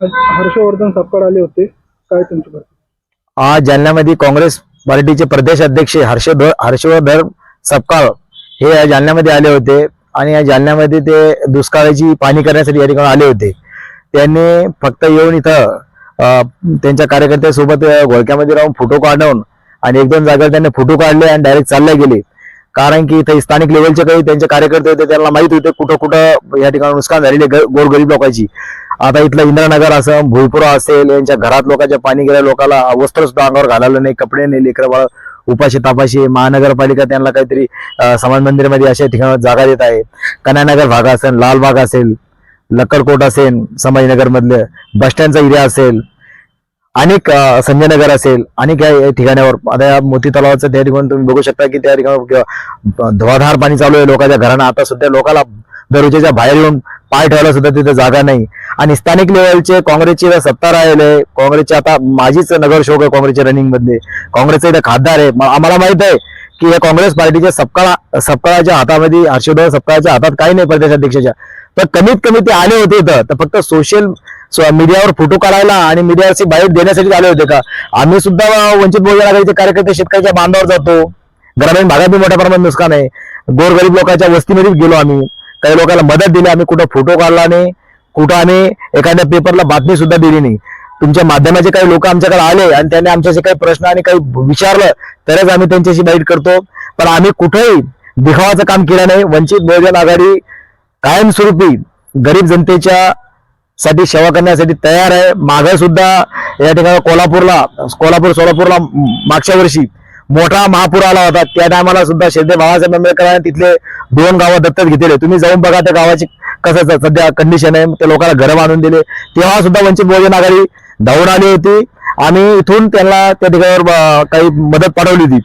आज हर्षवर्धन सपकाळ आले होते. काय त्यांची आज जालन्यामध्ये काँग्रेस पार्टीचे प्रदेश अध्यक्ष हर्षवर्धन हर्षवर्धन सपकाळ हे या जालन्यामध्ये आले होते आणि या जालन्यामध्ये ते दुष्काळाची पाणी करण्यासाठी या ठिकाणी आले होते. त्यांनी फक्त येऊन इथं त्यांच्या कार्यकर्त्यासोबत घोळक्यामध्ये राहून फोटो काढून आणि एक दोन जागेवर त्यांनी फोटो काढले आणि डायरेक्ट चालले गेले. कारण की इथं स्थानिक लेवलचे काही त्यांचे कार्यकर्ते होते त्यांना माहीत होते कुठं कुठं या ठिकाणी नुकसान झालेले ग- गोरगरीब लोकांची. आता इथलं इंद्रनगर असेल भुईपुरा असेल यांच्या घरात लोकांच्या पाणी गेल्या लोकांना वस्त्र सुद्धा अंगावर घालायला नाही कपडे नाही लेकरं बाळ उपाशी तापाशी महानगरपालिका त्यांना काहीतरी समाज मंदिरमध्ये अशा ठिकाणी जागा देत आहे. कन्यानगर भाग असेल लालबाग असेल लक्कडकोट असेल संभाजीनगर मधलं बस स्टँडचा एरिया असेल अनेक संजयनगर असेल अनेक या या ठिकाणावर आता या मोती तलावाचं त्या ठिकाणी तुम्ही बघू शकता की त्या ठिकाणी धुवाधार पाणी चालू आहे लोकांच्या घरांना. आता सध्या लोकांना दरवाजेच्या बाहेर येऊन पाय ठेवायला सुद्धा तिथे जागा नाही. आणि स्थानिक लेवलचे काँग्रेसची सत्ता राहिले काँग्रेसचे आता माझीच नगरसेवक आहे काँग्रेसच्या रनिंग काँग्रेसचे इथं खासदार आहे. आम्हाला माहीत आहे की या काँग्रेस पार्टीच्या सपकाळा सपकाळाच्या हातामध्ये हर्षवर्धन सपकाळाच्या हातात काही नाही प्रदेशाध्यक्षाच्या तर कमीत कमी ते आले होते इथं. तर फक्त सोशल मीडियावर फोटो काढायला आणि मीडियावरची बाईट देण्यासाठी आले होते का? आम्ही सुद्धा वंचित बहुजन आघाडीचे कार्यकर्ते शेतकऱ्याच्या बांधावर जातो. ग्रामीण भागातही मोठ्या प्रमाणात नुकसान आहे. गोरगरीब लोकांच्या वस्तीमध्येच गेलो आम्ही. काही लोकांना मदत दिली आम्ही कुठं फोटो काढला नाही. कुठं आम्ही एखाद्या पेपरला बातमी सुद्धा दिली नाही. तुमच्या माध्यमाचे काही लोक आमच्याकडे आले आणि त्यांनी आमच्याशी काही प्रश्न आणि काही विचारलं तरच आम्ही त्यांच्याशी बाईट करतो. पण आम्ही कुठेही दिखावाचं काम केलं नाही. वंचित बहुजन आघाडी कायमस्वरूपी गरीब जनतेच्या साठी सेवा करण्यासाठी तयार आहे. माग सुद्धा या ठिकाणी कोल्हापूरला कोल्हापूर सोलापूरला मागच्या वर्षी मोठा महापूर आला होता. त्या टायमाला सुद्धा शेद्दे बाबासाहेब आंबेडकरांनी तिथले दोन गावं दत्तक घेतले तुम्ही जाऊन बघा त्या गावाची कसं सध्या कंडिशन आहे. त्या लोकांना घरं बांधून दिले. तेव्हा सुद्धा वंचित बहुजन आघाडी धावून आली होती. आम्ही इथून त्यांना त्या ठिकाणावर काही मदत पाठवली होती.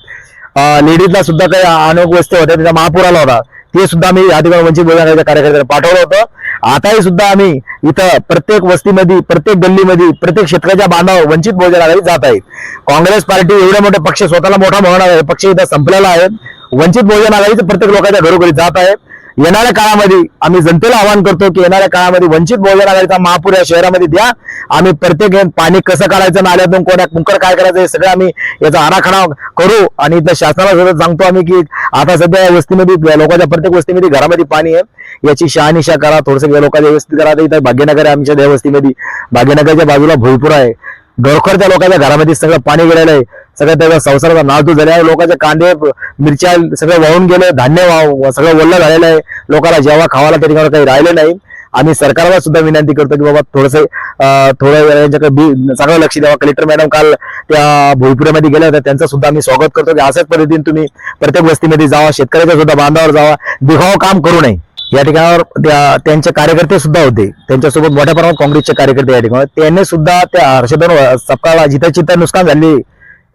लेडीजला सुद्धा काही अनेक वस्तू होत्या. त्याचा महापूर आला होता. ते सुद्धा आम्ही या ठिकाणी वंचित बहुजन आघाडीच्या कार्यकर्त्यांना पाठवलं होतं. आताही सुद्धा आम्ही इथं प्रत्येक वस्तीमध्ये प्रत्येक गल्लीमध्ये प्रत्येक क्षेत्राच्या बांधावर वंचित बहुजन आघाडी जात आहे काँग्रेस पार्टी एवढे मोठे पक्ष स्वतःला मोठा म्हणणार आहे. पक्ष इथं संपलेला आहे. वंचित बहुजन आघाडीचं प्रत्येक लोकांच्या घरोघरी जात आहेत येणाऱ्या काळामध्ये आम्ही जनतेला आवाहन करतो की येणाऱ्या काळामध्ये वंचित बहुजन आघाडीचा महापूर या शहरामध्ये द्या. आम्ही प्रत्येक पाणी कसं काढायचं नाल्यातून कोण्या कुंकर काय करायचं हे सगळं आम्ही याचा आराखडा करू. आणि इथं शासनाला सुद्धा सांगतो आम्ही की आता सध्या या वस्तीमध्ये लोकांच्या प्रत्येक वस्तीमध्ये घरामध्ये पाणी आहे. याची शहानिशा करा थोडस लोकांच्या व्यवस्थित करा. इथं भाग्यनगर आहे आमच्या त्या वस्तीमध्ये. भाग्यनगरच्या बाजूला भोईपूर आहे. गळखरच्या लोकांच्या घरामध्ये सगळं पाणी गेलेलं आहे. सगळं त्याचा संसाराचा नाजू झाला आहे. लोकांचे कांदे मिरच्या सगळं वाहून गेले. धान्य वाह- सगळं ओलं झालेलं आहे. लोकांना जेव्हा खावायला त्या ठिकाणी काही राहिलं नाही. आम्ही सरकारला सुद्धा विनंती करतो की बाबा थोडस थोडं यांच्याकडे बी- चांगलं लक्ष द्यावा. कलेक्टर मॅडम काल त्या भोईपुऱ्यामध्ये गेल्या होत्या. त्यांचं सुद्धा आम्ही स्वागत करतो की अशाच पद्धतीने तुम्ही प्रत्येक वस्तीमध्ये जावा. शेतकऱ्याच्या सुद्धा बांधावर जावा. दिखाव काम करू नये. या ठिकाणावर त्या- त्यांचे कार्यकर्ते सुद्धा होते. त्यांच्यासोबत मोठ्या प्रमाणात काँग्रेसचे कार्यकर्ते या ठिकाणी त्यांनी सुद्धा त्या हर्षदन सपकाळा जिथं चिथं नुकसान झाले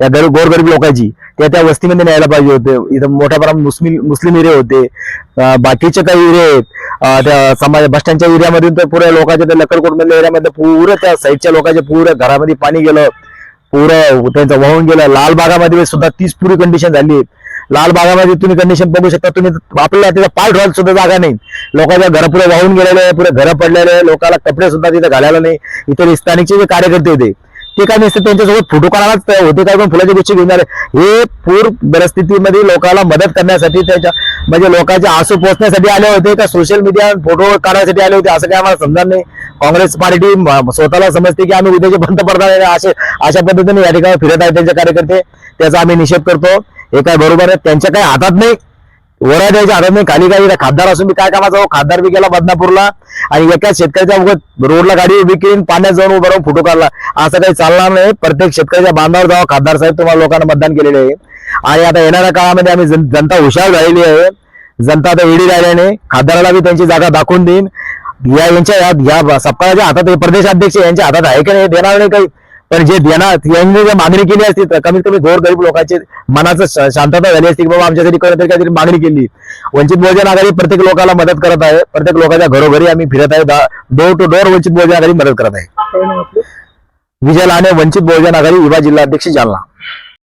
त्या गरीब गोरगरीब लोकांची त्या त्या वस्तीमध्ये न्यायला पाहिजे होते. इथं मोठ्या प्रमाणात मुस्लिम मुस्लिम एरिया होते. बाकीचे काही एरिया आहेत. त्या समाज बस स्टँडच्या एरियामध्ये तर पुऱ्या लोकांच्या त्या लकडकोटमधल्या एरियामध्ये पुरं त्या साईडच्या लोकांच्या पुरं घरामध्ये पाणी गेलं. पुरं त्यांचं वाहून गेलं. लाल बागामध्ये सुद्धा तीच पुरी कंडिशन झाली. आहेत लाल बागामध्ये तुम्ही कंडिशन बघू शकता. तुम्ही आपल्याला तिथं पाय ठेवायला सुद्धा जागा नाही. लोकांच्या घर पुढे वाहून गेलेले आहे पुढे घरं पडलेले आहे लोकांना कपडे सुद्धा तिथे घालायला नाही. इथे स्थानिकचे जे कार्यकर्ते होते ते काय नसते त्यांच्यासोबत फोटो काढायलाच होते काय पण फुलाची गोष्टी घेऊन हे पूर परिस्थितीमध्ये लोकांना मदत करण्यासाठी त्याच्या म्हणजे लोकांचे आसू पोचण्यासाठी आले होते का? सोशल मीडिया फोटो काढण्यासाठी आले होते? असं काय आम्हाला समजणार नाही. काँग्रेस पार्टी स्वतःला समजते की आम्ही उद्याचे पंतप्रधान आहे. असे अशा पद्धतीने या ठिकाणी फिरत आहेत त्यांचे कार्यकर्ते. त्याचा आम्ही निषेध करतो. हे काय बरोबर आहे? त्यांच्या काही हातात नाही. वरा द्यायच्या हातात नाही. खाली काही खासदार असून बी काय कामाचा? हो खासदार बी गेला बदनापूरला. आणि एका शेतकऱ्याच्या उगत रोडला गाडी उभी केली पाण्यात जाऊन उभं राहून फोटो काढला. असं काही चालणार नाही. प्रत्येक शेतकऱ्याच्या बांधावर जावं. खासदार साहेब तुम्हाला लोकांना मतदान केलेले आहे. आणि आता येणाऱ्या काळामध्ये आम्ही जन- जनता हुशार झालेली आहे. जनता आता वेळी राहिल्याने खासदाराला बी त्यांची जागा दाखवून देईन. या यांच्या या- या हातात प्रदेशाध्यक्ष यांच्या हातात आहे की नाही देणार नाही काही. पण जे देणार यांनी जर मागणी केली असती तर कमीत कमी गोर गरीब लोकांचे मनाचं शांतता झाली असती की बाबा आमच्यासाठी कोणीतरी काहीतरी मागणी केली. वंचित बहुजन आघाडी प्रत्येक लोकांना मदत करत आहे. प्रत्येक लोकांच्या घरोघरी आम्ही फिरत आहे. Door to door Vanchit Bahujan Aghadi मदत करत आहे. विजय लाने वंचित बहुजन आघाडी युवा जिल्हाध्यक्ष जालना.